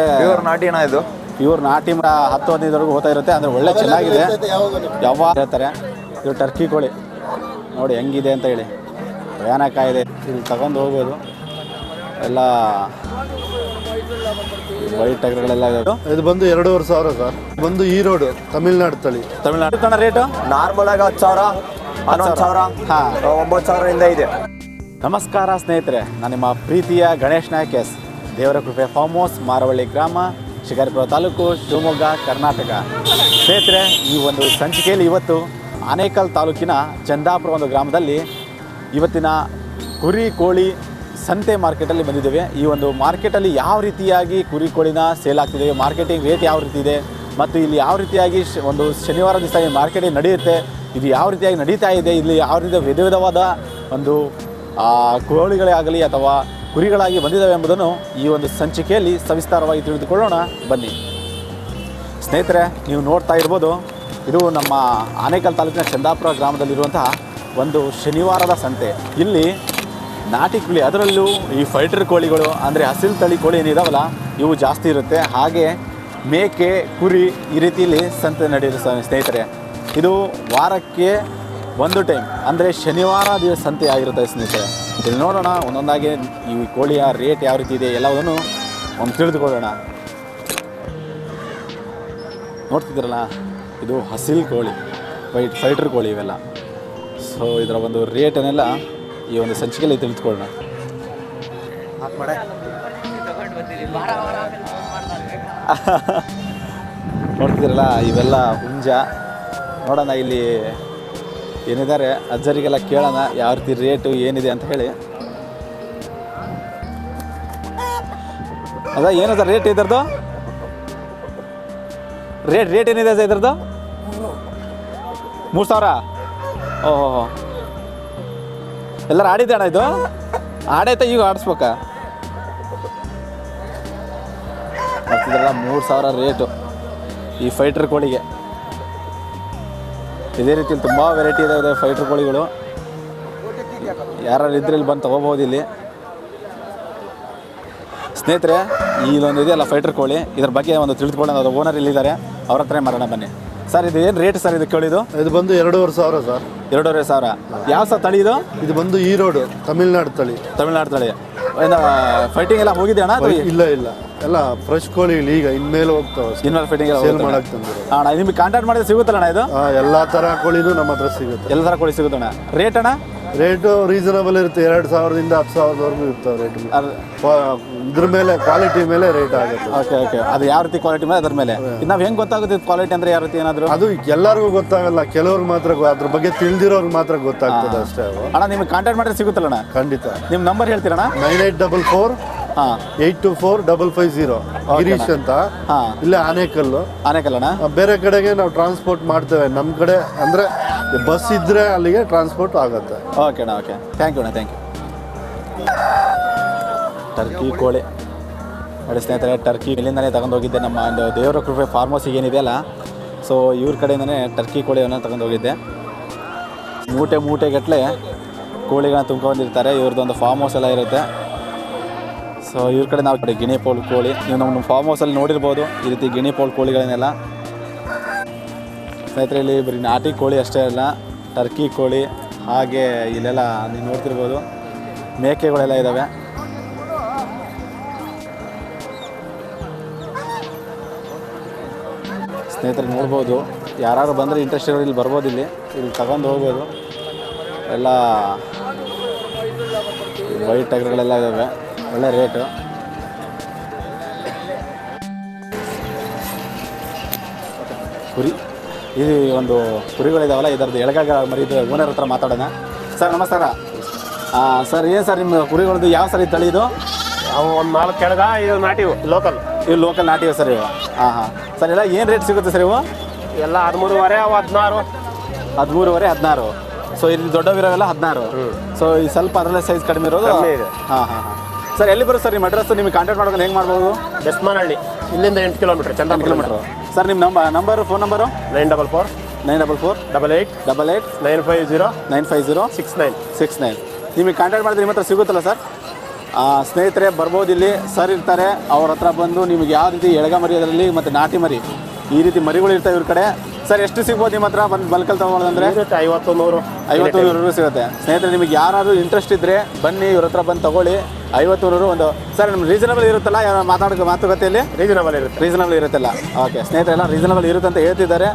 Pure ನಾಟಿ ಅಣ್ಣ ಇದು. ಪ್ಯೂರ್ ನಾಟಿ ಮರ ಹತ್ತು ಹದಿನೈದವರೆಗೂ ಹೋಗ್ತಾ ಇರುತ್ತೆ ಅಂದರೆ ಒಳ್ಳೆ ಚೆನ್ನಾಗಿದೆ. ಯಾವಾಗ ಹೇಳ್ತಾರೆ? ಇದು ಟರ್ಕಿ ಕೋಳಿ. ನೋಡಿ ಹೆಂಗಿದೆ ಅಂತ ಹೇಳಿ. ಭಯಾನಕ ಇದೆ ಇಲ್ಲಿ ತಗೊಂಡು ಹೋಗ್ಬೋದು. ಎಲ್ಲ ವೈಟ್ ಟಗರ್ಗಳೆಲ್ಲ ಇದೆ. ಇದು ಬಂದು ಎರಡೂವರೆ ಸಾವಿರ ಸರ್. ಬಂದು ಈ ಈರೋಡು ತಮಿಳ್ನಾಡು ತಳಿ. ತಮಿಳ್ನಾಡು ಕಣ ರೇಟು ನಾರ್ಮಲ್ ಆಗಿ ಹತ್ತು ಸಾವಿರ ಹನ್ನೊಂದು ಸಾವಿರ ಹಾಂ. ಒಂಬತ್ತು ಸಾವಿರದಿಂದ ಇದೆ. ನಮಸ್ಕಾರ ಸ್ನೇಹಿತರೆ ನಾನು ನಿಮ್ಮ ಪ್ರೀತಿಯ ಗಣೇಶ್ ನಾಯಕ್ ಎಸ್. ದೇವರ ಕೃಪೆ ಫಾರ್ಮ್ ಹೌಸ್ ಮಾರವಳ್ಳಿ ಗ್ರಾಮ, ಶಿಕಾರಿಪುರ ತಾಲೂಕು, ಶಿವಮೊಗ್ಗ, ಕರ್ನಾಟಕ. ಸ್ನೇಹಿತರೆ, ಈ ಒಂದು ಸಂಚಿಕೆಯಲ್ಲಿ ಇವತ್ತು ಆನೇಕಲ್ ತಾಲೂಕಿನ ಚಂದಾಪುರ ಒಂದು ಗ್ರಾಮದಲ್ಲಿ ಇವತ್ತಿನ ಕುರಿ ಕೋಳಿ ಸಂತೆ ಮಾರ್ಕೆಟಲ್ಲಿ ಬಂದಿದ್ದೇವೆ. ಈ ಒಂದು ಮಾರ್ಕೆಟಲ್ಲಿ ಯಾವ ರೀತಿಯಾಗಿ ಕುರಿ ಕೋಳಿನ ಸೇಲ್ ಆಗ್ತಿದೆ, ಮಾರ್ಕೆಟಿಂಗ್ ರೇಟ್ ಯಾವ ರೀತಿ ಇದೆ, ಮತ್ತು ಇಲ್ಲಿ ಯಾವ ರೀತಿಯಾಗಿ ಒಂದು ಶನಿವಾರ ದಿವಸ ಈ ಮಾರ್ಕೆಟಿಂಗ್ ನಡೆಯುತ್ತೆ, ಇದು ಯಾವ ರೀತಿಯಾಗಿ ನಡೀತಾ ಇದೆ, ಇಲ್ಲಿ ಯಾವ ರೀತಿಯ ವಿಧ ವಿಧವಾದ ಒಂದು ಕೋಳಿಗಳೇ ಆಗಲಿ ಅಥವಾ ಕುರಿಗಳಾಗಿ ಬಂದಿದ್ದಾವೆ ಎಂಬುದನ್ನು ಈ ಒಂದು ಸಂಚಿಕೆಯಲ್ಲಿ ಸವಿಸ್ತಾರವಾಗಿ ತಿಳಿದುಕೊಳ್ಳೋಣ. ಬನ್ನಿ. ಸ್ನೇಹಿತರೆ, ನೀವು ನೋಡ್ತಾ ಇರ್ಬೋದು, ಇದು ನಮ್ಮ ಆನೇಕಲ್ ತಾಲೂಕಿನ ಚಂದಾಪುರ ಗ್ರಾಮದಲ್ಲಿರುವಂತಹ ಒಂದು ಶನಿವಾರದ ಸಂತೆ. ಇಲ್ಲಿ ನಾಟಿ ಕೋಳಿ ಅದರಲ್ಲೂ ಈ ಫೈಟರ್ ಕೋಳಿಗಳು, ಅಂದರೆ ಹಸಿರು ತಳಿ ಕೋಳಿ ಏನಿದಾವಲ್ಲ, ಇವು ಜಾಸ್ತಿ ಇರುತ್ತೆ. ಹಾಗೆ ಮೇಕೆ, ಕುರಿ ಈ ರೀತಿಯಲ್ಲಿ ಸಂತೆ ನಡೆಯುತ್ತೆ ಸ್ನೇಹಿತರೆ. ಇದು ವಾರಕ್ಕೆ ಒಂದು ಟೈಮ್, ಅಂದರೆ ಶನಿವಾರ ದಿವಸ ಸಂತೆ ಆಗಿರುತ್ತೆ ಸ್ನೇಹಿತರೆ. ಇಲ್ಲಿ ನೋಡೋಣ, ಒಂದೊಂದಾಗಿ ಈ ಕೋಳಿಯ ರೇಟ್ ಯಾವ ರೀತಿ ಇದೆ ಎಲ್ಲವನ್ನು ಒಂದು ತಿಳಿದುಕೊಳ್ಳೋಣ. ನೋಡ್ತಿದ್ದೀರಲ್ಲ, ಇದು ಹಸಿಲ್ ಕೋಳಿ ವೈಟ್ ಫೈಟರ್ ಕೋಳಿ ಇವೆಲ್ಲ. ಸೊ ಇದರ ಒಂದು ರೇಟನ್ನೆಲ್ಲ ಈ ಒಂದು ಸಂಚಿಕೆಯಲ್ಲಿ ತಿಳಿದುಕೊಳ್ಳೋಣ. ನೋಡ್ತಿದ್ದೀರಲ್ಲ, ಇವೆಲ್ಲ ಹುಂಜ. ನೋಡೋಣ ಇಲ್ಲಿ ಏನಿದ್ದಾರೆ? ಅಜ್ಜರಿಗೆಲ್ಲ ಕೇಳೋಣ, ಯಾವ ರೀತಿ ರೇಟು ಏನಿದೆ ಅಂತ ಹೇಳಿ. ಅದ, ಏನದ ರೇಟ್ ಇದ್ರದ್ದು? ರೇಟ್ ರೇಟ್ ಏನಿದೆ ಸರ್ ಇದ್ರದ್ದು? ಮೂರು ಸಾವಿರ? ಓಹೋ ಎಲ್ಲರೂ ಆಡಿದ್ದೆ ಅಣ್ಣ ಇದು? ಆಡೈತೆ, ಈಗ ಆಡಿಸ್ಬೇಕಾ. ಮತ್ತಿದ್ರಲ್ಲ ಮೂರು ಸಾವಿರ ರೇಟು ಈ ಫೈಟ್ರ್ ಕೋಳಿಗೆ ಇದೇ ರೀತಿಯಲ್ಲಿ ತುಂಬ ವೆರೈಟಿ ಇದಾವೆ ಫೈಟರ್ ಕೋಳಿಗಳು. ಯಾರು ಇದ್ರೆ ಇಲ್ಲಿ ಬಂದು ತೊಗೋಬೋದು ಇಲ್ಲಿ. ಸ್ನೇಹಿತರೆ ಇಲ್ಲೊಂದು ಇದೆಯಲ್ಲ ಫೈಟರ್ ಕೋಳಿ. ಇದ್ರ ಬಗ್ಗೆ ಒಂದು ತಿಳಿದುಕೊಳ್ಳೋಣ. ಅದು ಓನರ್ ಇಲ್ಲಿದ್ದಾರೆ ಅವ್ರ ಹತ್ರ ಮಾಡೋಣ, ಬನ್ನಿ. ಸರ್ ಇದು ಏನು ರೇಟ್ ಸರ್ ಇದು ಕೇಳಿದು ಇದು ಬಂದು ಎರಡೂವರೆ ಸಾವಿರ ಸರ್. ಎರಡೂವರೆ ಸಾವಿರ. ಯಾವ ಸರ್ ತಳಿ ಇದು? ಇದು ಬಂದು ಈರೋಡು ತಮಿಳ್ನಾಡು ತಳಿ. ತಮಿಳ್ನಾಡು ತಳಿ. ಏನು ಫೈಟಿಂಗ್ ಎಲ್ಲ ಹೋಗಿದೆ ಅಣ್ಣ ಇಲ್ಲ ಇಲ್ಲ. ಎಲ್ಲ ಫ್ರೆಶ್ ಕೋಳಿ ಈಗ ಇನ್ಮೇಲೆ ಹೋಗ್ತಾವೆ ಇನ್ಮೇಲೆ ಫೈಟಿಂಗ್ ಎಲ್ಲ ಸೇಲ್ ಹೋಗುತ್ತೆ ಮಾಡಕ್ ತಂದಿರೋ ಅಣ್ಣ ನಿಮಗೆ ಕಾಂಟ್ಯಾಕ್ಟ್ ಮಾಡಿದ್ರೆ ಸಿಗುತ್ತಲ್ಲ ಅಣ್ಣ ಇದು ಎಲ್ಲ ಥರ ಕೋಳಿನೂ ನಮ್ಮ ಹತ್ರ ಸಿಗುತ್ತೆ. ಎಲ್ಲ ತರ ಕೋಳಿ ಸಿಗುತ್ತೆ ಅಣ್ಣ ರೇಟ್ ಅಣ್ಣ? ರೇಟು ರೀಸನಬಲ್ ಇರುತ್ತೆ ಎರಡು ಸಾವಿರದಿಂದ ಹತ್ತು ಸಾವಿರದವರೆಗೂ ಇರ್ತಾವೆ ರೇಟ್ ಇದ್ರ ಮೇಲೆ ಕ್ವಾಲಿಟಿ ಮೇಲೆ ರೇಟ್ ಆಗುತ್ತೆ. ಓಕೆ ಓಕೆ ಅದು ಯಾವ ರೀತಿ ಕ್ವಾಲಿಟಿ ಮೇಲೆ ಅದ್ರ ಮೇಲೆ. ನಾವು ಹೆಂಗೆ ಗೊತ್ತಾಗುತ್ತೆ ಕ್ವಾಲಿಟಿ ಅಂದರೆ ಯಾವ ರೀತಿ ಏನಾದರೂ? ಅದು ಎಲ್ಲರಿಗೂ ಗೊತ್ತಾಗಲ್ಲ ಕೆಲವ್ರಿಗೆ ಮಾತ್ರ ಅದ್ರ ಬಗ್ಗೆ ತಿಳಿದಿರೋರ್ಗೆ ಮಾತ್ರ ಗೊತ್ತಾಗ್ತದೆ ಅಷ್ಟೇ ಅಣ್ಣ ನಿಮ್ಗೆ ಕಾಂಟ್ಯಾಕ್ಟ್ ಮಾಡಿದ್ರೆ ಸಿಗುತ್ತಲ್ಲ ಅಣ್ಣ? ಖಂಡಿತ. ನಿಮ್ಮ number ಹೇಳ್ತೀರಣ್ಣ? Nine eight double four eight two four double five zero Girish ಅಂತ. ಇಲ್ಲೇ ಆನೇಕಲ್ಲು. ಆನೇಕಲ್ಲಣ್ಣ? ಆ, ಬೇರೆ ಕಡೆಗೆ ನಾವು ಟ್ರಾನ್ಸ್ಪೋರ್ಟ್ ಮಾಡ್ತೇವೆ. ನಮ್ಮ ಕಡೆ ಅಂದರೆ ಬಸ್ ಇದ್ದರೆ ಅಲ್ಲಿಗೆ ಟ್ರಾನ್ಸ್ಪೋರ್ಟ್ ಆಗುತ್ತೆ. ಓಕೆ ಅಣ್ಣ ಓಕೆ ಥ್ಯಾಂಕ್ ಯು ಅಣ್ಣ ಥ್ಯಾಂಕ್ ಯು ಟರ್ಕಿ ಕೋಳಿ. ನೋಡಿ ಸ್ನೇಹಿತರೆ ಟರ್ಕಿ ಇಲ್ಲಿಂದಲೇ ತಗೊಂಡೋಗಿದ್ದೆ ನಮ್ಮ ಒಂದು ದೇವರ ಕೃಪೆ ಫಾರ್ಮಸಿಗೆ ಏನಿದೆಯಲ್ಲ ಸೊ ಇವ್ರ ಕಡೆಯಿಂದನೇ ಟರ್ಕಿ ಕೋಳಿಯನ್ನು ತಗೊಂಡೋಗಿದ್ದೆ ಮೂಟೆ ಮೂಟೆಗಟ್ಟಲೆ ಕೋಳಿಗಳನ್ನ ತುಂಬ್ಕೊಂಡಿರ್ತಾರೆ. ಇವ್ರದ್ದೊಂದು ಫಾರ್ಮ್ ಹೌಸ್ ಎಲ್ಲ ಇರುತ್ತೆ. ಸೊ ಇವ್ರ ಕಡೆ ನಾವು ಕಡೆ ಗಿಣಿ ಪೋಲ್ ಕೋಳಿ. ನೀವು ನಮ್ಮ ಫಾರ್ಮ್ ಹೌಸಲ್ಲಿ ನೋಡಿರ್ಬೋದು, ಈ ರೀತಿ ಗಿಣಿ ಪೋಲ್ ಕೋಳಿಗಳನ್ನೆಲ್ಲ ಸ್ನೇಹಿತರೆ ಇಲ್ಲಿ ಬರೀ ನಾಟಿ ಕೋಳಿ ಅಷ್ಟೇ ಅಲ್ಲ, ಟರ್ಕಿ ಕೋಳಿ, ಹಾಗೆ ಇಲ್ಲೆಲ್ಲ ನೀವು ನೋಡ್ತಿರ್ಬೋದು, ಮೇಕೆಗಳೆಲ್ಲ ಇದ್ದಾವೆ ಸ್ನೇಹಿತರೆ ನೋಡ್ಬೋದು ಯಾರು ಬಂದರೆ ಇಂಟ್ರೆಸ್ಟ್ ಇರೋರು ಇಲ್ಲಿ ಬರ್ಬೋದು ಇಲ್ಲಿ ಇಲ್ಲಿ ತಗೊಂಡು ಹೋಗ್ಬೋದು. ಎಲ್ಲ ವೈಟ್ ಟಗರ್ಗಳೆಲ್ಲ ಇದ್ದಾವೆ ಒಳ್ಳೆ ರೇಟು ಇದು ಒಂದು ಕುರಿಗಳಿದಾವಲ್ಲ ಇದರದ್ದು ಎಳಗಾಗ ಮರಿದು ಓನರ್ ಹತ್ರ ಮಾತಾಡೋಣ. ಸರ್ ನಮಸ್ಕಾರ. ಸರ್ ಏನು ಸರ್ ನಿಮ್ಮ ಕುರಿಗಳದ್ದು ಯಾವ ಸರ್ ಇದು ತಳಿ ಇದು? ಅವು ಒಂದು ನಾಲ್ಕು ಕೆಳಗ ಇದು ನಾಟಿ ಲೋಕಲ್ ಇವು ಲೋಕಲ್ ನಾಟಿವೆ ಸರ್ ಇವು. ಹಾಂ ಹಾಂ. ಸರ್ ಎಲ್ಲ ಏನು ರೇಟ್ ಸಿಗುತ್ತೆ ಸರ್ ಇವು? ಎಲ್ಲ ಹದಿಮೂರುವರೆ ಅವು ಹದಿನಾರು. ಹದಿಮೂರುವರೆ ಹದಿನಾರು. ಸೊ ಇಲ್ಲಿ ದೊಡ್ಡವಿರೋವೆಲ್ಲ ಹದಿನಾರು. ಸೊ ಈ ಸ್ವಲ್ಪ ಅದರಲ್ಲೇ ಸೈಜ್ ಕಡಿಮೆ ಇರೋದು. ಹಾಂ ಹಾಂ ಹಾಂ. ಸರ್ ಎಲ್ಲಿ ಬರುತ್ತೆ ಸರ್ ನಿಮ್ಮ ಅಡ್ರೆಸ್ ನಿಮಗೆ ಕಾಂಟ್ಯಾಕ್ಟ್ ಮಾಡೋದು ಹೆಂಗೆ ಮಾಡ್ಬೋದು? ಬೆಸ್ಮಾನಹಳ್ಳಿ ಇಲ್ಲಿಂದ ಎಂಟು ಕಿಲೋಮೀಟ್ರ್ ಚಂದ್ರ ಕಿಲೋಮೀಟ್ರು ಸರ್ ನಿಮ್ಮ number number phone number nine double four nine double four double eight double eight nine five zero nine five zero six nine six nine ನಿಮಗೆ ಕಾಂಟ್ಯಾಕ್ಟ್ ಮಾಡಿದ್ರೆ ನಿಮ್ಮ ಹತ್ರ ಸಿಗುತ್ತಲ್ಲ ಸರ್? ಸ್ನೇಹಿತರೆ ಬರ್ಬೋದು ಇಲ್ಲಿ. ಸರ್ ಇರ್ತಾರೆ. ಅವ್ರ ಹತ್ರ ಬಂದು ನಿಮಗೆ ಯಾವ ರೀತಿ ಎಳಗ ಮರಿ ಅದರಲ್ಲಿ ಮತ್ತು ನಾಟಿ ಮರಿ ಈ ರೀತಿ ಮರಿಗಳು ಇರ್ತವೆ ಇವ್ರ ಕಡೆ. ಸರ್ ಎಷ್ಟು ಸಿಗ್ಬೋದು ನಿಮ್ಮ ಹತ್ರ? ಬಂದು ಬಲ್ಕಲ್ ತೊಗೊಳೋದಂದ್ರೆ ಇರುತ್ತೆ ಐವತ್ತು ನೂರು. ಐವತ್ತು ನೂರು ಸಿಗುತ್ತೆ. ಸ್ನೇಹಿತರೆ ನಿಮಗೆ ಯಾರಾದರೂ ಇಂಟ್ರೆಸ್ಟ್ ಇದ್ದರೆ ಬನ್ನಿ ಇವ್ರ ಹತ್ರ ಬಂದು ತಗೊಳ್ಳಿ. ಐವತ್ತು ನೂರು ಒಂದು ಸರ್ ನಮ್ಮ ರೀಸನಬಲ್ ಇರುತ್ತಲ್ಲ? ಯಾರು ಮಾತಾಡೋ ಮಾತುಕತೆಯಲ್ಲಿ? ರೀಸನಬಲ್ ಇರುತ್ತೆ. ರೀಸನಬಲ್ ಇರುತ್ತಲ್ಲ. ಓಕೆ ಸ್ನೇಹಿತರೆಲ್ಲ ರೀಸನಬಲ್ ಇರುತ್ತೆ ಅಂತ ಹೇಳ್ತಿದ್ದಾರೆ.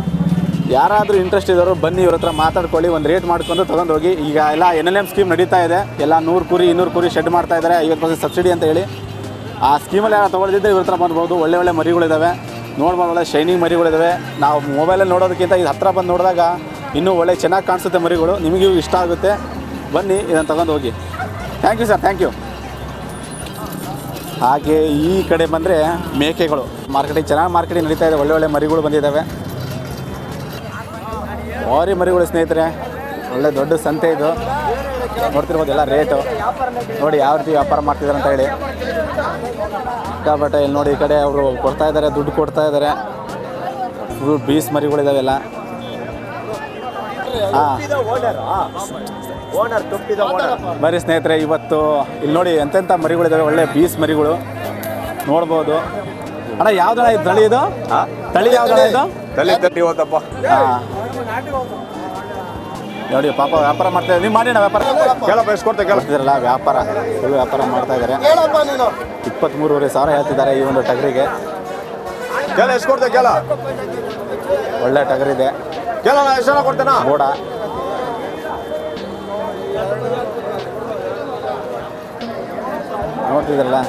ಯಾರಾದರೂ ಇಂಟ್ರೆಸ್ಟ್ ಇದ್ದವರು ಬನ್ನಿ ಇವ್ರ ಹತ್ರ ಮಾತಾಡ್ಕೊಳ್ಳಿ ಒಂದು ರೇಟ್ ಮಾಡ್ಕೊಂಡು ತೊಗೊಂಡು ಹೋಗಿ ಈಗ ಎಲ್ಲ ಎನ್ ಎಲ್ ಎಂ ಸ್ಕೀಮ್ ನಡೀತಾ ಇದೆ. ಎಲ್ಲ ನೂರು ಕುರಿ ಇನ್ನೂರು ಕುರಿ ಶೆಡ್ ಮಾಡ್ತಾ ಇದ್ದಾರೆ. ಐವತ್ತು ಪರ್ಸೆಂಟ್ ಸಬ್ಸಿಡಿ ಅಂತ ಹೇಳಿ. ಆ ಸ್ಕೀಮಲ್ಲಿ ಯಾರು ತೊಗೊಳ್ದಿದ್ದರೆ ಇವ್ರ ಹತ್ರ ಬರ್ಬೋದು ಒಳ್ಳೆ ಒಳ್ಳೆ ಮರಿಗಳಿದ್ದಾವೆ ನೋಡ್ಬೋದು ಒಳ್ಳೆ ಶೈನಿಂಗ್ ಮರಿಗಳಿದ್ದಾವೆ ನಾವು ಮೊಬೈಲಲ್ಲಿ ನೋಡೋದಕ್ಕಿಂತ ಇದು ಹತ್ರ ಬಂದು ನೋಡಿದಾಗ ಇನ್ನೂ ಒಳ್ಳೆ ಚೆನ್ನಾಗಿ ಕಾಣಿಸುತ್ತೆ ಮರಿಗಳು. ನಿಮಗೂ ಇಷ್ಟ ಆಗುತ್ತೆ. ಬನ್ನಿ ಇದನ್ನು ತಗೊಂಡು ಹೋಗಿ thank you sir thank you ಹಾಗೆ ಈ ಕಡೆ ಬಂದರೆ ಮೇಕೆಗಳು. ಮಾರ್ಕೆಟಿಂಗ್ ಚೆನ್ನಾಗಿ ಮಾರ್ಕೆಟಿಂಗ್ ನಡೀತಾ ಇದೆ. ಒಳ್ಳೆ ಒಳ್ಳೆ ಮರಿಗಳು ಬಂದಿದ್ದಾವೆ ಭಾರಿ ಮರಿಗಳು ಸ್ನೇಹಿತರೆ, ಒಳ್ಳೆ ದೊಡ್ಡ ಸಂತೆ ಇದು. ನೋಡ್ತಿರ್ಬೋದು ಎಲ್ಲ ರೇಟು ನೋಡಿ ಯಾವ ರೀತಿ ವ್ಯಾಪಾರ ಮಾಡ್ತಿದ್ದಾರೆ ಅಂತ ಹೇಳಿ. ಸಿಕ್ಕಾಪಟ್ಟೆ ಇಲ್ಲಿ ನೋಡಿ ಈ ಕಡೆ ಅವರು ಕೊಡ್ತಾ ಇದ್ದಾರೆ ದುಡ್ಡು ಕೊಡ್ತಾ ಇದ್ದಾರೆ ಬೀಸ್ ಮರಿಗಳಿದಾವೆಲ್ಲ ಹಾಂ. ಓನರ್ ತುಪ್ಪಿದ ಓನರ್ ಬರೀ ಸ್ನೇಹಿತರೆ ಇವತ್ತು ಇಲ್ಲಿ ನೋಡಿ ಎಂತೆಂಥ ಮರಿಗಳಿದಾವೆ ಒಳ್ಳೆ ಬೀಸ್ ಮರಿಗಳು. ನೋಡ್ಬೋದು. ಅಣ್ಣ ಯಾವ್ದಣ್ಣ ಇದು? ತಳಿ ಇದು? ತಳಿ ಯಾವ್ದಣ್ಣ ಇದು? ತಳಿ ತಟ್ಟಿ ಹೋದಪ್ಪ. ಹಾಂ. ನೋಡಿ ಪಾಪ ವ್ಯಾಪಾರ ಮಾಡ್ತಾ ನೀವು ಮಾಡಿ ನಾ ವ್ಯಾಪಾರ. ಕೇಳಪ್ಪ ಎಷ್ಟು ಕೊಡ್ತೆ ವ್ಯಾಪಾರ ಫುಲ್ ವ್ಯಾಪಾರ ಮಾಡ್ತಾ ಇದ್ದಾರೆ. ಇಪ್ಪತ್ತ್ಮೂರುವರೆ ಸಾವಿರ ಹೇಳ್ತಿದ್ದಾರೆ ಈ ಒಂದು ಟಗರಿಗೆ. ಕೇಳ ಎಷ್ಟು ಕೊಡ್ತೇವೆ ಕೇಳ. ಒಳ್ಳೆ ಟಗರಿದೆ. ಕೇಳ ಎಷ್ಟು ಜನ ಕೊಡ್ತೇನಾ? ಬೋಡ ನೋಡ್ತಿದ್ರಲ್ಲ?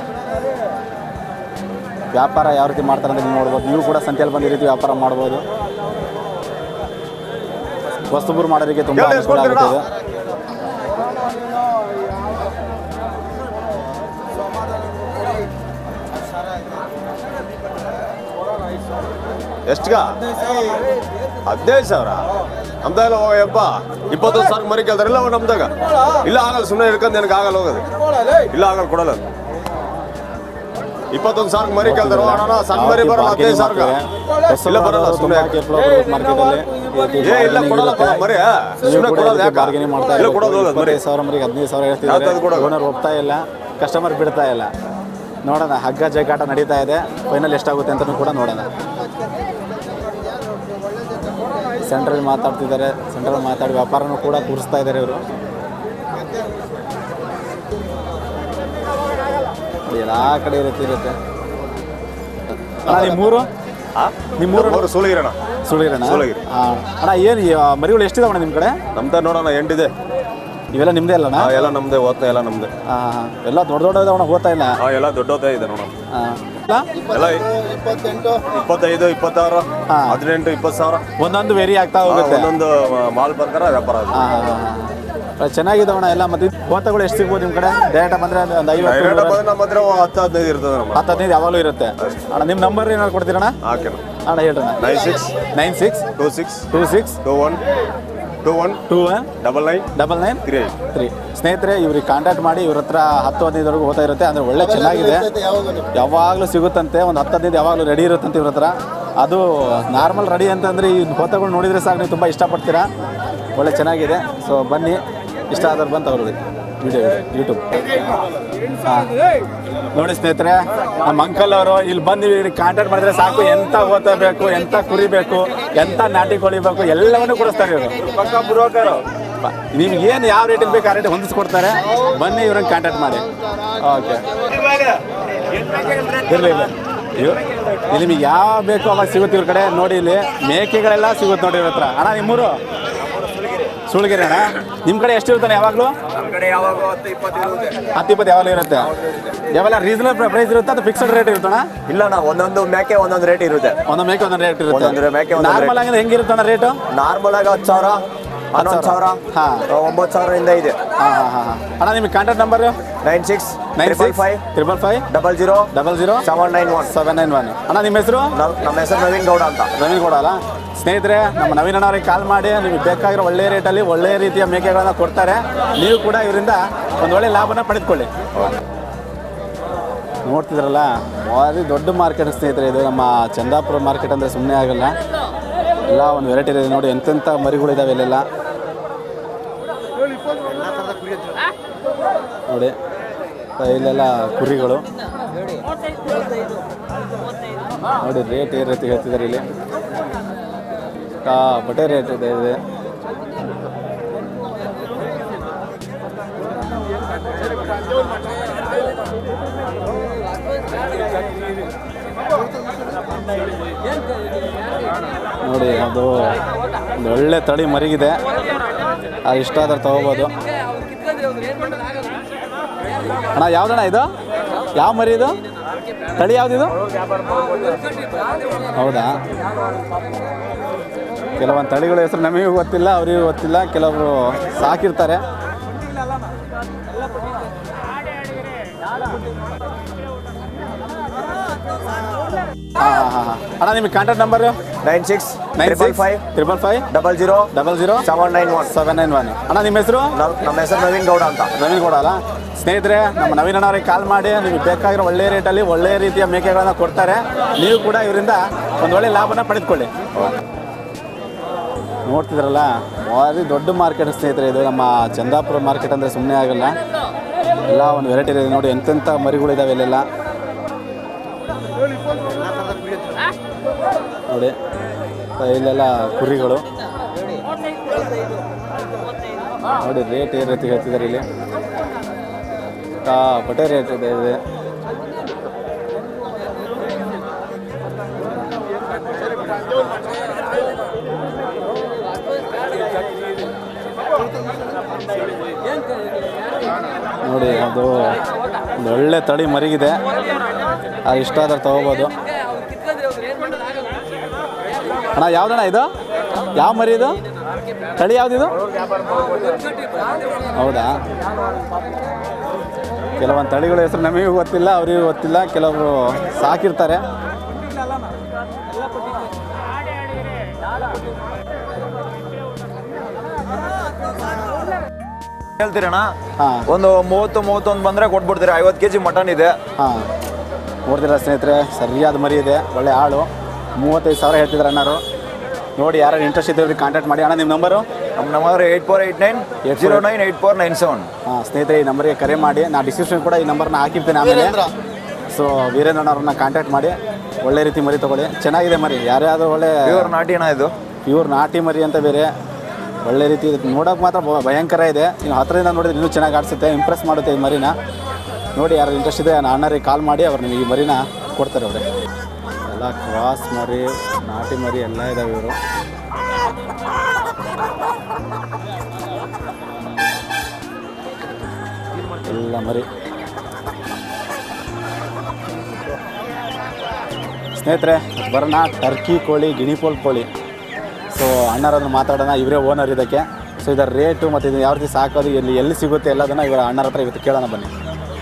ವ್ಯಾಪಾರ ಯಾವ ರೀತಿ ಮಾಡ್ತಾರೆ ಅಂತ ನೀವು ನೋಡ್ಬೋದು. ನೀವು ಕೂಡ ಸಂತೆಯಲ್ಲಿ ಬಂದು ಈ ರೀತಿ ವ್ಯಾಪಾರ ಮಾಡ್ಬೋದು. ವಸ್ತುಬೂರು ಮಾಡೋರಿಗೆ ತುಂಬ ಅನುಕೂಲ ಎಸ್ಕೊಳ್ತೀರಣ್ಣ? ಎಷ್ಟ್ಗ? ಹದಿನೈದು ಸಾವಿರ. ನಮ್ದೆಲ್ಲ ಹೋಗಪ್ಪ ಇಪ್ಪತ್ತೊಂದು ಸಾವಿರ ಮರಿ ಕೇಳ್ತಾರಲ್ಲ ನಮ್ದಾಗ. ಇಲ್ಲ ಆಗಲ್ಲ ಸುಮ್ಮನೆ ಹಿಡ್ಕೊಂಡು ನನಗೆ ಆಗಲ್ಲ ಹೋಗೋದು. ಇಲ್ಲ ಆಗಲ್ಲ ಕೊಡಲ್ಲ ಅದು. ಇಪ್ಪತ್ತೊಂದು ಸಾವಿರ ಮರಿ ಕೇಳ್ತಾರೆ. ಅಣ್ಣ ಸಣ್ಣ ಮರಿ ಬರಲ್ಲ ಹದಿನೈದು ಸಾವಿರ ಇಲ್ಲ ಬರಲ್ಲ ಸುಮ್ಮನೆ ಏ ಇಲ್ಲ ಕೊಡಲ್ಲ ಕೊಡ ಮರಿ. ಸುಮ್ಮನೆ ಕೊಡೋದು ಯಾಕೆ? ಇಲ್ಲ ಕೊಡೋದು ಹೋಗೋದು ಮರಿ. ಸಾವಿರ ಮರಿಗೆ ಹದಿನೈದು ಸಾವಿರ ಹೇಳ್ತಿದ್ದಾರೆ. ಓನರ್ ಒಪ್ತಾ ಇಲ್ಲ. ಕಸ್ಟಮರ್ ಬಿಡ್ತಾ ಇಲ್ಲ. ನೋಡೋಣ ಹಗ್ಗ ಜಗ್ಗಾಟ ನಡೀತಾ ಇದೆ. ಫೈನಲ್ ಎಷ್ಟಾಗುತ್ತೆ ಅಂತಲೂ ಕೂಡ ನೋಡೋಣ. ಸೆಂಟ್ರಲ್ಲಿ ಮಾತಾಡ್ತಿದ್ದಾರೆ. ಸೆಂಟ್ರಲ್ಲಿ ಮಾತಾಡಿ ವ್ಯಾಪಾರನೂ ಕೂಡ ಕೂರಿಸ್ತಾ ಇದ್ದಾರೆ ಇವರು. ಎಲ್ಲ ಕಡೆ ಇರುತ್ತೆ. ಇರುತ್ತೆ ನಿಮ್ಮೂರು ನಿಮ್ಮೂರು ಮೂರು ಸುಳಿಗಿರಣ ಸುಳಿರಣ್ಣ ಸೂಳಗಿರಿ. ಅಣ್ಣ. ಏನು ಮರಿಗಳು ಎಷ್ಟಿದಾವಣ ನಿಮ್ಮ ಕಡೆ? ನಮ್ದ ನೋಡೋಣ ಎಂಟಿದೆ ಇವೆಲ್ಲ ನಿಮ್ದೇ ಅಲ್ಲಣ್ಣ ಎಲ್ಲ ನಮ್ದೇ ಓದ್ತಾ ಎಲ್ಲ ನಮ್ದೇ. ಎಲ್ಲ ದೊಡ್ಡ ದೊಡ್ಡ ಓದ್ತಾ ಇಲ್ಲ? ಎಲ್ಲ ದೊಡ್ಡದೇ ಇದೆ ನೋಡೋಣ. ಇಪ್ಪತ್ತೈದು ಇಪ್ಪತ್ತಾರು. ಹದಿನೆಂಟು ಇಪ್ಪತ್ತು ಸಾವಿರ. ಒಂದೊಂದು ವೇರಿ ಆಗ್ತಾ ಹೋಗುತ್ತೆ. ಒಂದೊಂದು ಮಾಲ್ ಬರ್ತಾರ ವ್ಯಾಪಾರ ಚೆನ್ನಾಗಿದಾವಣ ಎಲ್ಲ ಮತ್ತೆ ಕೋತಗಳು ಎಷ್ಟು ಸಿಗ್ಬೋದು ನಿಮ್ಮ ಕಡೆ? ಡೈರೆಕ್ಟ್ ಬಂದ್ರೆ ಒಂದು ಐವತ್ತು ನಮ್ಮ ಹತ್ರ ಹತ್ತು ಹದಿನೈದು ಇರ್ತದೆ ನಮ್ಮ ಹತ್ತು ಹದಿನೈದು ಯಾವಾಗಲೂ ಇರುತ್ತೆ. ಅಣ್ಣ ನಿಮ್ಮ ನಂಬರ್ ಏನಾದ್ರು ಕೊಡ್ತೀರಣ್ಣ ಹಾಕಿ ಅಣ್ಣ ಹೇಳ್ರಣ್ಣ nine six nine six two six two six two one two one two one double nine double nine three three ಸ್ನೇಹಿತರೆ ಇವ್ರಿಗೆ ಕಾಂಟ್ಯಾಕ್ಟ್ ಮಾಡಿ ಇವ್ರ ಹತ್ರ ಹತ್ತು ಹದಿನೈದವರೆಗೂ ಹೋಗ್ತಾ ಇರುತ್ತೆ. ಅಂದರೆ ಒಳ್ಳೆ ಚೆನ್ನಾಗಿದೆ. ಯಾವಾಗಲೂ. ಸಿಗುತ್ತಂತೆ. ಒಂದು ಹತ್ತು ಹದಿನೈದು ಯಾವಾಗಲೂ ರೆಡಿ ಇರುತ್ತಂತೆ ಇವ್ರ ಹತ್ರ. ಅದು ನಾರ್ಮಲ್ ರೆಡಿ ಅಂತಂದರೆ ಈ ಹೋತಗಳು ನೋಡಿದರೆ ಸಾಕು ನೀವು ತುಂಬ ಇಷ್ಟಪಡ್ತೀರಾ? ಒಳ್ಳೆ ಚೆನ್ನಾಗಿದೆ. ಸೊ ಬನ್ನಿ. ಇಷ್ಟ ಆದ್ರೆ ಬಂದು ತಗೊಳ್ಳಿ. ವಿಡಿಯೋ ಯೂಟ್ಯೂಬ್ ನೋಡಿ ಸ್ನೇಹಿತರೆ, ನಮ್ಮ ಅಂಕಲ್ ಅವರು ಇಲ್ಲಿ ಬಂದು ಇಲ್ಲಿ ಕಾಂಟ್ಯಾಕ್ಟ್ ಮಾಡಿದ್ರೆ ಸಾಕು, ಎಂತ ಓದಬೇಕು, ಎಂತ ಕುರಿಬೇಕು, ಎಂತ ನಾಟಿ ಕೊಳಿಬೇಕು, ಎಲ್ಲವನ್ನೂ ಕೊಡಿಸ್ತಾರೆ ಇವರು. ನಿಮ್ಗೆ ಏನು ಯಾವ ರೇಟಿಗೆ ಬೇಕು ಆ ರೇಟ್ ಹೊಂದಿಸ್ಕೊಡ್ತಾರೆ. ಬನ್ನಿ ಇವ್ರನ್ನ ಕಾಂಟ್ಯಾಕ್ಟ್ ಮಾಡಿ. ಓಕೆ. ಇರಲಿ ಇಲ್ಲ ನಿಮಗೆ ಯಾವ ಬೇಕು ಅವಾಗ ಸಿಗುತ್ತೆ ಇವ್ರ ಕಡೆ, ನೋಡಿ ಇಲ್ಲಿ. ಮೇಕೆಗಳೆಲ್ಲ ಸಿಗುತ್ತೆ ನೋಡಿ ಇವ್ರ ಹತ್ರ. ಅಣ್ಣ, ನಿಮ್ಮೂರು? ಸುಳ್ಗಿರಿ ಅಣ್ಣ. ನಿಮ್ಮ ಕಡೆ ಎಷ್ಟಿರ್ತಾನೆ ಯಾವಾಗಲೂ? ಹತ್ತು ಇಪ್ಪತ್ತು ಯಾವಾಗಲೂ ಇರುತ್ತೆ? ಯಾವೆಲ್ಲ ರೀಸನಲ್ ಪ್ರೈಸ್ ಇರುತ್ತೆ ಅದು ಫಿಕ್ಸ್ಡ್ ರೇಟ್ ಇರುತ್ತಣ್ಣ? ಇಲ್ಲ ನಾ ಒಂದೊಂದು ಮೇಕೆ ಒಂದೊಂದು ರೇಟ್ ಇರುತ್ತೆ. ಒಂದೊಂದು ಮೇಕೆ ಒಂದೊಂದು ರೇಟ್ ಒಂದೊಂದು ಇರುತ್ತೆ ಮೇಕೆ ಒಂದೊಂದು ನಾರ್ಮಲ್ ಆಗಿ ಹೆಂಗಿರುತ್ತಣ್ಣ ರೇಟು ನಾರ್ಮಲ್ ಆಗಿ ಹತ್ತು ಸಾವಿರ ಹನ್ನೊಂದು ಸಾವಿರ. ಹಾ. ಒಂಬತ್ತು ಸಾವಿರದಿಂದ ಇದೆ. ಹಾಂ ಹಾಂ ಹಾಂ ಹಾಂ. ಅಣ್ಣ ನಿಮಗೆ contact number nine six nine six five triple five double zero double zero seven nine one seven nine one ಅಣ್ಣ ನಿಮ್ಮ ಹೆಸರು? ನಮ್ಮ ಹೆಸರು ನವೀನ್ ಗೌಡ ಅಂತ. ನವೀನ್ ಗೌಡ ಅಲ್ಲ? ಸ್ನೇಹಿತರೆ ನಮ್ಮ ನವೀನ್ ಅಣ್ಣವ್ರಿಗೆ ಕಾಲ್ ಮಾಡಿ ನಿಮಗೆ ಬೇಕಾಗಿರೋ ಒಳ್ಳೆ ರೇಟಲ್ಲಿ ಒಳ್ಳೆ ರೀತಿಯ ಮೇಕೆಗಳನ್ನು ಕೊಡ್ತಾರೆ. ನೀವು ಕೂಡ ಇವರಿಂದ ಒಂದು ಒಳ್ಳೆ ಲಾಭನ ಪಡೆದುಕೊಳ್ಳಿ. ನೋಡ್ತಿದ್ರಲ್ಲ ಭಾರಿ ದೊಡ್ಡ ಮಾರ್ಕೆಟ್ ಸ್ನೇಹಿತರೆ ಇದು. ನಮ್ಮ ಚಂದಾಪುರ ಮಾರ್ಕೆಟ್ ಅಂದರೆ ಸುಮ್ಮನೆ ಆಗಲ್ಲ. ಎಲ್ಲ ಒಂದು ವೆರೈಟಿ ಇದೆ ನೋಡಿ. ಎಂತೆಂಥ ಮರಿಗಳಿದಾವೆ ಇಲ್ಲೆಲ್ಲ. ನೋಡಿ. ಇಲ್ಲೆಲ್ಲ ಕುರಿಗಳು. ನೋಡಿ ರೇಟ್ ಏನು ರೀತಿ ಹೇಳ್ತಿದ್ದಾರೆ ಇಲ್ಲಿ? ಬಟ್ಟೆ ರೇಟ್ ಇದೆ ಇದೆ. ನೋಡಿ, ಅದು ಒಂದು ಒಳ್ಳೆ ತಳಿ ಮರಿಗಿದೆ. ಅದು ಇಷ್ಟ ಆದ್ರೆ ತಗೋಬೋದು. ಅಣ್ಣ, ಯಾವ್ದಣ್ಣ ಇದು? ಯಾವ ಮರಿ ಇದು? ತಳಿ ಯಾವ್ದಿದು ಹೌದಾ? ಕೆಲವೊಂದು ತಳಿಗಳ ಹೆಸರು ನಮಗೂ ಗೊತ್ತಿಲ್ಲ, ಅವರಿಗೂ ಗೊತ್ತಿಲ್ಲ, ಕೆಲವರು ಸಾಕಿರ್ತಾರೆ. ಹಾಂ ಹಾಂ ಹಾಂ. ಅಣ್ಣ, ನಿಮಗೆ contact number nine six nine triple five triple five double zero double zero seven nine one seven nine one ಅಣ್ಣ ನಿಮ್ಮ ಹೆಸರು? ನಮ್ಮ ಹೆಸರು ನವೀನ್ ಗೌಡ ಅಂತ. ನವೀನ್ ಗೌಡ ಅಲ್ಲ? ಸ್ನೇಹಿತರೆ ನಮ್ಮ ನವೀನ್ ಅಣ್ಣವ್ರಿಗೆ ಕಾಲ್ ಮಾಡಿ ನಿಮಗೆ ಬೇಕಾಗಿರೋ ಒಳ್ಳೆ ರೇಟಲ್ಲಿ ಒಳ್ಳೆ ರೀತಿಯ ಮೇಕೆಗಳನ್ನು ಕೊಡ್ತಾರೆ. ನೀವು ಕೂಡ ಇವರಿಂದ ಒಂದು ಒಳ್ಳೆ ಲಾಭನ ಪಡೆದುಕೊಳ್ಳಿ. ನೋಡ್ತಿದ್ರಲ್ಲ ಭಾರಿ ದೊಡ್ಡ ಮಾರ್ಕೆಟ್ ಸ್ನೇಹಿತರೆ ಇದು. ನಮ್ಮ ಚಂದಾಪುರ ಮಾರ್ಕೆಟ್ ಅಂದರೆ ಸುಮ್ಮನೆ ಆಗಲ್ಲ. ಎಲ್ಲ ಒಂದು ವೆರೈಟಿ ಇದೆ. ನೋಡಿ ಎಂತೆಂಥ ಮರಿಗಳಿದಾವೆ ಇಲ್ಲೆಲ್ಲ. ನೋಡಿ. ಇಲ್ಲೆಲ್ಲ ಕುರಿಗಳು. ನೋಡಿ ರೇಟ್ ಏನು ರೀತಿ ಹೇಳ್ತಿದ್ದಾರೆ ಇಲ್ಲಿ? ಬಟೆ ರೇಟ್ ಇದೆ ಇದೆ. ನೋಡಿ, ಅದು ಒಳ್ಳೆ ತಳಿ ಮರಿಗಿದೆ. ಅದು ಇಷ್ಟ ತಗೋಬೋದು. ಅಣ್ಣ ಯಾವ್ದಣ್ಣ ಇದು? ಯಾವ ಮರಿ ಇದು? ತಳಿ ಯಾವ್ದಿದು ಹೌದಾ? ಕೆಲವೊಂದು ತಳಿಗಳ ಹೆಸರು ನಮಗೂ ಗೊತ್ತಿಲ್ಲ ಅವರಿಗೂ ಗೊತ್ತಿಲ್ಲ ಕೆಲವರು ಸಾಕಿರ್ತಾರೆ. ಹೇಳ್ತೀರಣ್ಣ? ಒಂದು ಮೂವತ್ತು ಮೂವತ್ತೊಂದು ಬಂದರೆ ಕೊಟ್ಬಿಡ್ತೀರಾ ಐವತ್ತು ಕೆಜಿ ಮಟನ್ ಇದೆ. ಹಾಂ. ನೋಡ್ತೀರಾ ಸ್ನೇಹಿತರೆ ಸರಿಯಾದ ಮರಿ ಇದೆ ಒಳ್ಳೆ ಆಳು ಮೂವತ್ತೈದು ಸಾವಿರ ಹೇಳ್ತಿದ್ದಾರೆ ಅಣ್ಣರು ನೋಡಿ ಯಾರು ಇಂಟ್ರೆಸ್ಟ್ ಇದ್ದವ್ರಿಗೆ ಕಾಂಟ್ಯಾಕ್ಟ್ ಮಾಡಿ. ಅಣ್ಣ ನಿಮ್ಮ ನಂಬರು ನಮ್ಮ number eight four eight nine zero nine eight four nine seven ಹಾಂ ಸ್ನೇಹಿತರೆ ಈ ನಂಬರ್ಗೆ ಕರೆ ಮಾಡಿ. ನಾನು ಡಿಸ್ಕ್ರಿಪ್ಷನ್ ಕೂಡ ಈ ನಂಬರ್ನ ಹಾಕಿರ್ತೀನಿ ಆಮೇಲೆ. ಸೊ ವೀರೇಂದ್ರ ಅವ್ರನ್ನ ಕಾಂಟ್ಯಾಕ್ಟ್ ಮಾಡಿ. ಒಳ್ಳೆ ರೀತಿ ಮರಿ ತಗೊಳ್ಳಿ. ಚೆನ್ನಾಗಿದೆ ಮರಿ. ಯಾರ್ಯಾದರೂ ಒಳ್ಳೆ ಇವ್ರ ನಾಟಿ ಅಣ್ಣ ಇದು. ಇವ್ರ ನಾಟಿ ಮರಿ ಅಂತ ಬೇರೆ. ಒಳ್ಳೆ ರೀತಿ ಇದೆ ನೋಡೋಕೆ ಮಾತ್ರ ಭಯಂಕರ ಇದೆ. ನೀವು ಹತ್ತಿರದಿಂದ ನೋಡಿದ್ರೆ ಇನ್ನೂ ಚೆನ್ನಾಗಿ ಆಡಿಸುತ್ತೆ ಇಂಪ್ರೆಸ್ ಮಾಡುತ್ತೆ ಈ ಮರಿನ. ನೋಡಿ ಯಾರು ಇಂಟ್ರೆಸ್ಟ್ ಇದೆ ನಾನು ಅಣ್ಣರಿಗೆ ಕಾಲ್ ಮಾಡಿ ಅವ್ರು ನಿಮಗೆ ಈ ಮರಿನ ಕೊಡ್ತಾರೆ ಅವರು. ಎಲ್ಲ ಕ್ರಾಸ್ ಮರಿ ನಾಟಿ ಮರಿ ಎಲ್ಲ ಇದಾವೆ ಇವರು. ಎಲ್ಲ ಮರಿ. ಸ್ನೇಹಿತರೆ ಬರೋಣ ಟರ್ಕಿ ಕೋಳಿ ಗಿಣಿಪೋಲ್ ಕೋಳಿ. ಸೊ ಅಣ್ಣರನ್ನು ಮಾತಾಡೋಣ ಇವರೇ ಓನರ್ ಇದಕ್ಕೆ. ಸೊ ಇದರ ರೇಟು ಮತ್ತು ಇದು ಯಾವ ರೀತಿ ಸಾಕೋದು ಎಲ್ಲಿ ಎಲ್ಲಿ ಸಿಗುತ್ತೆ ಎಲ್ಲದನ್ನು ಇವರ ಅಣ್ಣರ ಹತ್ರ ಇವತ್ತು ಕೇಳೋಣ ಬನ್ನಿ.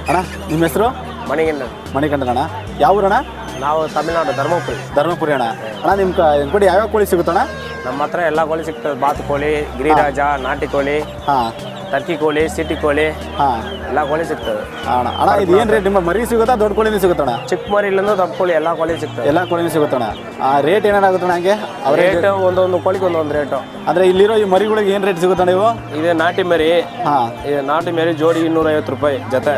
ಅಣ್ಣ ನಿಮ್ಮ ಹೆಸರು? ಮಣಿಕಂಡ ಮಣಿಕಂಡನಣ್ಣ ಯಾವ ಊರಣ್ಣ? ನಾವು ತಮಿಳ್ನಾಡು ಧರ್ಮಪುರಿ. ಧರ್ಮಪುರಿ ಅಣ್ಣ. ಅಣ್ಣ ನಿಮ್ಮ ಕಡೆ ಯಾವ್ಯಾವ ಕೋಳಿ ಸಿಗುತ್ತಣ್ಣ? ನಮ್ಮ ಹತ್ರ ಎಲ್ಲ ಕೋಳಿ ಸಿಗ್ತದೆ ಬಾತು ಕೋಳಿ ಗಿರಿರಾಜ ನಾಟಿ ಕೋಳಿ ಹಾಂ. ಟರ್ಕಿ ಕೋಳಿ ಸಿಟಿ ಕೋಳಿ ಹಾಂ. ಎಲ್ಲ ಕೋಳಿ ಸಿಗ್ತದೆ ಅಣ್ಣ. ಅಣ್ಣ ಇದು ಏನು ರೇಟ್ ನಿಮ್ಮ ಮರಿ ಸಿಗುತ್ತಾ ದೊಡ್ಡ ಕೋಳಿನೂ ಸಿಗುತ್ತಣ್ಣ? ಚಿಕ್ಕ ಮರಿ ಮರಿಲಿಂದ ದೊಡ್ಡ ಕೋಳಿ ಎಲ್ಲ ಕೋಳಿ ಸಿಗ್ತದೆ ಎಲ್ಲ ಕೋಳಿನೂ ಸಿಗುತ್ತಣ್ಣ. ಆ ರೇಟ್ ಏನಾಗುತ್ತಣ್ಣ ಹಂಗೆ? ಅವ್ರ ರೇಟ್ ಒಂದೊಂದು ಕೋಳಿಗೆ ಒಂದೊಂದು ರೇಟು ಅಂದರೆ ಇಲ್ಲಿರೋ ಈ ಮರಿಗಳಿಗೆ ಏನು ರೇಟ್ ಸಿಗುತ್ತಣ್ಣ ಇವು? ಇದೆ ನಾಟಿ ಮರಿ. ಹಾಂ. ಇದು ನಾಟಿ ಮರಿ ಜೋಡಿ ಇನ್ನೂರೈವತ್ತು ರೂಪಾಯಿ ಜೊತೆ.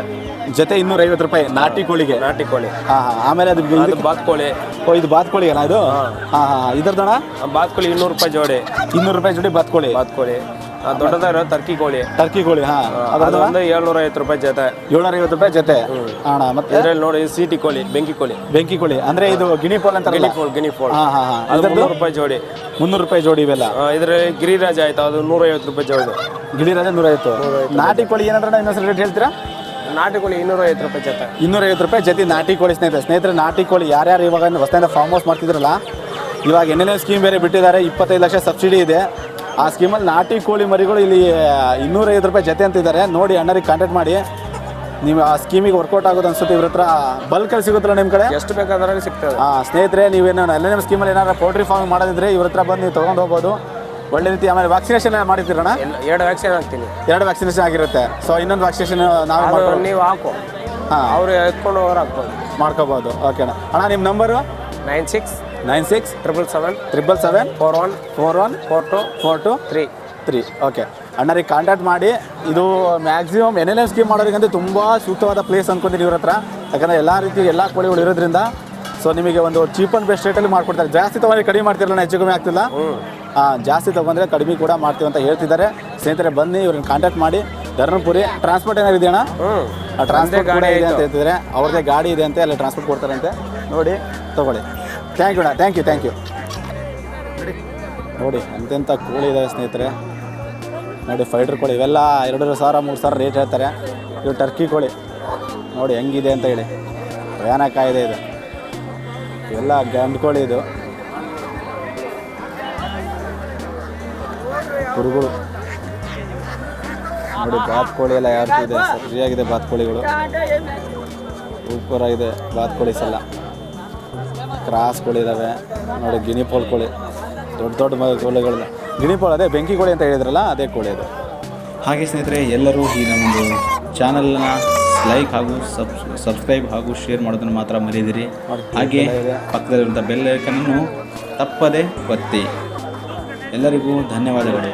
ಜೊತೆ ಇನ್ನೂರೈವತ್ತು ರೂಪಾಯಿ ನಾಟಿ ಕೋಳಿಗೆ. ನಾಟಿ ಕೋಳಿ. ಹಾಂ ಹಾಂ. ಆಮೇಲೆ ಅದು ಬಾತ್ ಕೋಳಿ. ಓ ಇದು ಬಾತ್ ಕೋಳಿ ಅಲ್ಲ ಇದು? ಹಾಂ. ಹಾಂ ಬಾತ್ ಕೋಳಿ ಇನ್ನೂರು ರೂಪಾಯಿ ಜೋಡಿ. ಇನ್ನೂರು ರೂಪಾಯಿ ಜೋಡಿ ಬಾತ್ ಕೋಳಿ? ಬಾತ್ ಕೋಳಿ. ಆ ದೊಡ್ಡದಾರ ಟರ್ಕಿ ಕೋಳಿ. ಟರ್ಕಿ ಕೋಳಿ ಹಾ. ಅದು ಒಂದು ಏಳ್ನೂರ ಐವತ್ತು ರೂಪಾಯಿ ಜೊತೆ. ಏಳ್ನೂರ ಐವತ್ತು ರೂಪಾಯಿ ಜೊತೆ. ಅಣ್ಣ ಮತ್ತೆ? ಇದರಲ್ಲಿ ನೋಡಿ ಸಿಟಿ ಕೋಳಿ ಬೆಂಕಿ ಕೋಳಿ. ಬೆಂಕಿ ಕೋಳಿ. ಅಂದ್ರೆ ಇದು ಗಿಣಿ ಫೋಲ್ ಅಂತ ಗಿಣಿ ಫೋಲ್ ಗಿಣಿ ಫೋಲ್ ಹಾಂ ಹಾಂ ಮುನ್ನೂರು ರೂಪಾಯಿ ಜೋಡಿ. ಮುನ್ನೂರು ರೂಪಾಯಿ ಜೋಡಿ ಇವೆಲ್ಲ? ಇದ್ರೆ ಇದ್ರಲ್ಲಿ ಗಿರಿರಾಜ ಆಯ್ತು ಅದು ನೂರೈವತ್ತು ರೂಪಾಯಿ ಜೋಡಿ. ಗಿರಿರಾಜ ನೂರ ಐವತ್ತು ನಾಟಿ ಕೋಳಿ ಏನಂದ್ರೆ ಇನ್ನೊಂದ್ಸಲ ರೇಟ್ ಹೇಳ್ತೀರಾ? ನಾಟಿ ಕೋಳಿ ಇನ್ನೂರೈವತ್ತು ರೂಪಾಯಿ ಜೊತೆ. ಇನ್ನೂರೈವತ್ತು ರೂಪಾಯಿ ಜೊತೆ ನಾಟಿ ಕೋಳಿ ಸ್ನೇಹಿತರೆ. ಸ್ನೇಹಿತರೆ ನಾಟಿ ಕೋಳಿ ಯಾರ್ಯಾರು ಇವಾಗ ಹೊಸದಿಂದ ಫಾರ್ಮ್ ಹೌಸ್ ಮಾಡ್ತಿದ್ರಲ್ಲ ಇವಾಗ ಎಣ್ಣೆನೇ ಸ್ಕೀಮ್ ಬೇರೆ ಬಿಟ್ಟಿದ್ದಾರೆ ಇಪ್ಪತ್ತೈದು ಲಕ್ಷ ಸಬ್ಸಿಡಿ ಇದೆ. ಆ ಸ್ಕೀಮಲ್ಲಿ ನಾಟಿ ಕೋಳಿ ಮರಿಗಳು ಇಲ್ಲಿ ಇನ್ನೂರೈವತ್ತು ರೂಪಾಯಿ ಜೊತೆ ಅಂತಿದ್ದಾರೆ. ನೋಡಿ ಅಣ್ಣರಿಗೆ ಕಾಂಟ್ಯಾಕ್ಟ್ ಮಾಡಿ. ನೀವು ಆ ಸ್ಕೀಮಿಗೆ ವರ್ಕೌಟ್ ಆಗೋದು ಅನ್ಸುತ್ತೆ ಇವ್ರ ಹತ್ರ. ಬಲ್ಕಲ್ಲಿ ಸಿಗುತ್ತಲ್ಲ ನಿಮ್ಮ ಕಡೆ? ಎಷ್ಟು ಬೇಕಾದ್ರೆ ಸಿಗ್ತದೆ. ಹಾಂ ಸ್ನೇಹಿತರೆ ನೀವೇನೋ ಎಲ್ಲ ನಿಮ್ಮ ಸ್ಕೀಮಲ್ಲಿ ಏನಾದ್ರು ಪೌಲ್ಟ್ರಿ ಫಾರ್ಮ್ ಮಾಡೋದಿದ್ರೆ ಇವ್ರ ಹತ್ರ ಬಂದು ನೀವು ತೊಗೊಂಡು ಹೋಗ್ಬೋದು. ಒಳ್ಳೆ ರೀತಿ ಆಮೇಲೆ ವ್ಯಾಕ್ಸಿನೇಷನ್ ಮಾಡಿದ್ದೀರಣ್ಣ? ಎರಡು ವ್ಯಾಕ್ಸಿನ್ ಹಾಕ್ತೀನಿ. ಎರಡು ವ್ಯಾಕ್ಸಿನೇಷನ್ ಆಗಿರುತ್ತೆ. ಸೊ ಇನ್ನೊಂದು ವ್ಯಾಕ್ಸಿನೇಷನ್ ನಾವು ಅದು ಮಾಡ್ಕೊಂಡು ನೀವು ಹಾಕು. ಹಾಂ. ಅವರು ಎತ್ಕೊಂಡು ಹೋಗೋರು ಹಾಕ್ಬೋದು. ಮಾಡ್ಕೋಬೋದು. ಓಕೆ ಅಣ್ಣ. ಅಣ್ಣ ನಿಮ್ಮ number nine six nine six triple seven triple seven four one four one four two four two three three okay ಅಣ್ಣರಿಗೆ contact ಮಾಡಿ. ಇದು maximum N L M scheme ಮಾಡೋರಿಗಂತೂ ತುಂಬ ಸೂಕ್ತವಾದ ಪ್ಲೇಸ್ ಅಂದ್ಕೊಂತೀನಿ ಇವ್ರ ಹತ್ರ. ಯಾಕಂದರೆ ಎಲ್ಲ ರೀತಿ ಎಲ್ಲ ಕೋಳಿಗಳು ಇರೋದ್ರಿಂದ. ಸೊ ನಿಮಗೆ ಒಂದು ಚೀಪ್ ಆ್ಯಂಡ್ ಬೆಸ್ಟ್ ರೇಟಲ್ಲಿ ಮಾಡ್ಕೊಡ್ತಾರೆ. ಜಾಸ್ತಿ ತೊಗೊಂಡು ಕಡಿಮೆ ಮಾಡ್ತಿರಲ್ಲ ಹೆಚ್ಚು ಕಮ್ಮಿ ಆಗ್ತಿಲ್ಲ. ಜಾಸ್ತಿ ತೊಗೊಂಡ್ರೆ ಕಡಿಮೆ ಕೂಡ ಮಾಡ್ತೀವಿ ಅಂತ ಹೇಳ್ತಿದ್ದಾರೆ. ಸ್ನೇಹಿತರೆ ಬನ್ನಿ ಇವ್ರನ್ನ ಕಾಂಟ್ಯಾಕ್ಟ್ ಮಾಡಿ. ಧರ್ಮಪುರಿ ಟ್ರಾನ್ಸ್ಪೋರ್ಟ್ ಏನಾರು ಇದೆಯಣ್ಣ? ಆ ಟ್ರಾನ್ಸ್ಪೋರ್ಟ್ ಕೂಡ ಇದೆ ಅಂತ ಹೇಳ್ತಿದ್ದಾರೆ. ಅವ್ರದ್ದೇ ಗಾಡಿ ಇದೆ ಅಂತೆ ಅಲ್ಲಿ ಟ್ರಾನ್ಸ್ಪೋರ್ಟ್ ಕೊಡ್ತಾರಂತೆ. ನೋಡಿ ತೊಗೊಳ್ಳಿ. ಥ್ಯಾಂಕ್ ಯು ಅಣ್ಣ ಥ್ಯಾಂಕ್ ಯು ಥ್ಯಾಂಕ್ ಯು ನೋಡಿ ಎಂತೆಂಥ ಕೋಳಿ ಇದೆ ಸ್ನೇಹಿತರೆ. ನೋಡಿ ಫೈಟ್ರ್ ಕೋಳಿ ಇವೆಲ್ಲ ಎರಡೂವರೆ ಸಾವಿರ ಮೂರು ಸಾವಿರ ರೇಟ್ ಹೇಳ್ತಾರೆ. ಇದು ಟರ್ಕಿ ಕೋಳಿ. ನೋಡಿ ಹೆಂಗಿದೆ ಅಂತ ಹೇಳಿ. ಭಯಾನಕ ಇದೆ ಇದು. ಇವೆಲ್ಲ ಗಂಡು ಕೋಳಿ ಇದು. ಕುರುಗಳು ನೋಡಿ ಬಾತ್ಕೋಳಿ ಎಲ್ಲ ಯಾರ್ತಿದೆ ಸರಿಯಾಗಿದೆ ಬಾತ್ಕೋಳಿಗಳು ಸೂಪರ್ ಆಗಿದೆ ಬಾತ್ಕೋಳಿ ಎಲ್ಲ ಕ್ರಾಸ್ ಕೋಳಿ ಇದ್ದಾವೆ ನೋಡಿ ಗಿನಿಪೋಲ್ ಕೋಳಿ. ದೊಡ್ಡ ದೊಡ್ಡ ಮ- ಗಿನಿ ಗಿನಿಪೋಲ್ ಅದೇ ಬೆಂಕಿ ಕೋಳಿ ಅಂತ ಹೇಳಿದ್ರಲ್ಲ ಅದೇ ಕೋಳಿ ಅದು. ಹಾಗೆ ಸ್ನೇಹಿತರೆ ಎಲ್ಲರೂ ಈ ನಮ್ಮದು ಚಾನಲ್ನ ಲೈಕ್ ಹಾಗೂ ಸಬ್ ಸಬ್ಸ್ಕ್ರೈಬ್ ಹಾಗೂ ಶೇರ್ ಮಾಡೋದನ್ನು ಮಾತ್ರ ಮರೆಯದಿರಿ. ಹಾಗೆ ಪಕ್ಕದಲ್ಲಿರುವಂಥ ಬೆಲ್ ಐಕನನ್ನು ತಪ್ಪದೆ ಒತ್ತಿ. ಎಲ್ಲರಿಗೂ ಧನ್ಯವಾದಗಳು.